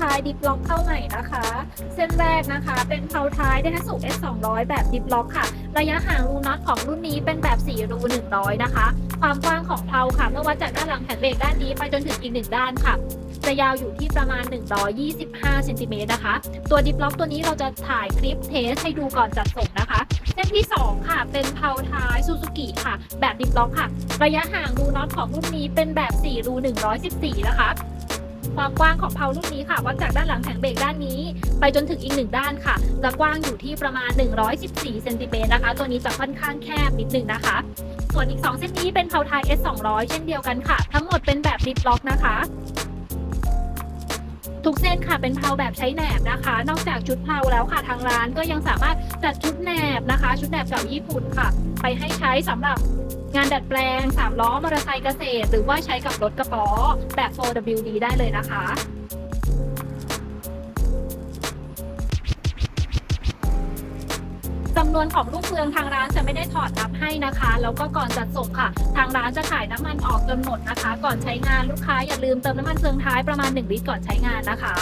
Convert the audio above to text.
ท้ายดิฟล็อกเข้าใหม่นะคะ เส้นแรกนะคะ เป็นเพาท้ายไดนาสุ S 200แบบดิฟล็อกค่ะ ระยะห่างรูน็อตของรุ่นนี้เป็นแบบ4รู100 นะคะ ความกว้างของเพาค่ะ เมื่อวัดจากด้านหลังแผ่นเบรกด้านนี้ไปจนถึงอีกหนึ่งด้านค่ะจะยาวอยู่ที่ประมาณ 125เซนติเมตรนะคะ ตัวดิฟล็อกตัวนี้เราจะถ่ายคลิปเทสให้ดูก่อนจัดส่งนะคะ เส้นที่ 2 ค่ะ เป็นเพาท้ายซูซูกิค่ะ แบบดิฟล็อกค่ะ ระยะห่างรูน็อตของรุ่นนี้เป็นแบบ 4 รู 114 นะคะ ความกว้างของเพลารุ่นนี้ค่ะวัดจากด้านหลังแผงเบรกด้านนี้ ไปจนถึงอีกหนึ่งด้านค่ะจะกว้างอยู่ที่ประมาณ 114เซนติเมตรนะคะ ตัวนี้จะค่อนข้างแคบนิดนึงนะคะ ส่วนอีก 2 เส้นนี้เป็นเพลาไทย S 200เช่นเดียวกันค่ะ ทั้งหมดเป็นแบบดิฟล็อกนะคะทุกเส้นค่ะเป็นเพลาแบบใช้แหนบนะคะ นอกจากชุดเพลาแล้วค่ะทางร้านก็ยังสามารถจัดชุดแหนบนะคะ ชุดแหนบจากญี่ปุ่นค่ะ ไปให้ใช้สำหรับ งานดัดแปลงสามล้อมอเตอร์ไซค์เกษตร หรือว่าใช้กับรถกระป๋อแบบ 4WD ได้เลยนะคะจำนวนของลูกเฟืองทางร้านจะไม่ได้ถอดนับให้นะคะ แล้วก็ก่อนจัดส่งค่ะ ทางร้านจะถ่ายน้ำมันออกจนหมดนะคะ ก่อนใช้งานลูกค้าอย่าลืมเติมน้ำมันเฟืองท้ายประมาณ 1 ลิตรก่อนใช้งานนะคะ